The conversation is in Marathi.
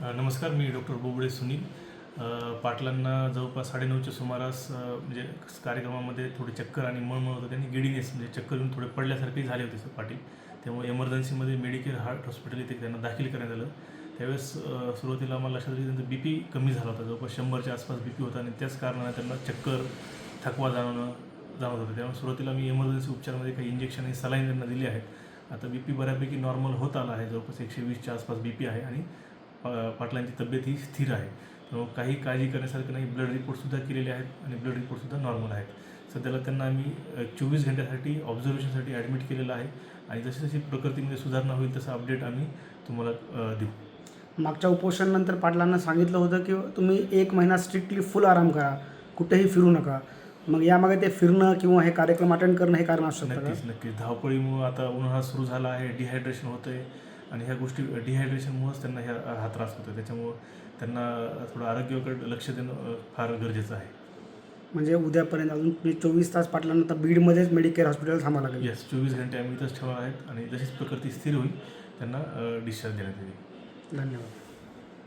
नमस्कार मी डॉक्टर बोबडे सुनील. पाटलांना जवळपास साडेनऊच्या सुमारास म्हणजे कार्यक्रमामध्ये थोडे चक्कर आणि मळमळ होतं. त्यांनी गिडीनेस म्हणजे चक्कर येऊन थोडे पडल्यासारखे झाले होते सर पाटील. त्यामुळे एमर्जन्सीमध्ये मेडिकेअर हार्ट हॉस्पिटल इथे त्यांना दाखल करण्यात आलं. त्यावेळेस सुरुवातीला आम्हाला लक्षात आलं की त्यांचा बी पी कमी झाला होता. जवळपास शंभरच्या आसपास बी पी होता आणि त्याच कारणाने त्यांना चक्कर थकवा जाणवणं जाणवत होतं. त्यामुळे सुरुवातीला मी एमर्जन्सी उपचारामध्ये काही इंजेक्शन आणि सलाईन त्यांना दिली आहेत. आता बी पी बऱ्यापैकी नॉर्मल होत आला आहे. जवळपास एकशे वीसच्या आसपास बी पी आहे आणि पा- पाटलांची तब्येत ही स्थिर आहे. काही काळजी करण्यासारखं नाही ब्लड रिपोर्टसुद्धा केलेले आहेत आणि ब्लड रिपोर्टसुद्धा नॉर्मल आहेत. सध्याला त्यांना आम्ही चोवीस घंट्यासाठी ऑब्झर्वेशनसाठी ॲडमिट केलेलं आहे आणि जशी जशी प्रकृतीमध्ये सुधारणा होईल तसं अपडेट आम्ही तुम्हाला देऊ. मागच्या उपोषणानंतर पाटलांना सांगितलं होतं की तुम्ही एक महिना स्ट्रिक्टली फुल आराम करा कुठेही फिरू नका. मग यामागे ते फिरणं किंवा हे कार्यक्रम अटेंड करणं हे कारण असू शकतं नक्कीच का? नक्कीच. धावपळीमुळं आता उन्हाळा सुरू झाला आहे डिहायड्रेशन होतं आहे आणि ह्या गोष्टी डिहायड्रेशनमुळंच त्यांना ह्या हा त्रास होतो त्याच्यामुळं त्यांना थोडं आरोग्याकडे लक्ष देणं फार गरजेचं आहे. म्हणजे उद्यापर्यंत अजून चोवीस तास आता बीडमध्येच मेडिकेअर हॉस्पिटल थांबावं लागेल. येस चोवीस घंटे आम्ही इथंच ठेवणार आहेत आणि जशीच प्रकृती स्थिर होईल त्यांना डिस्चार्ज देण्यात येईल. धन्यवाद.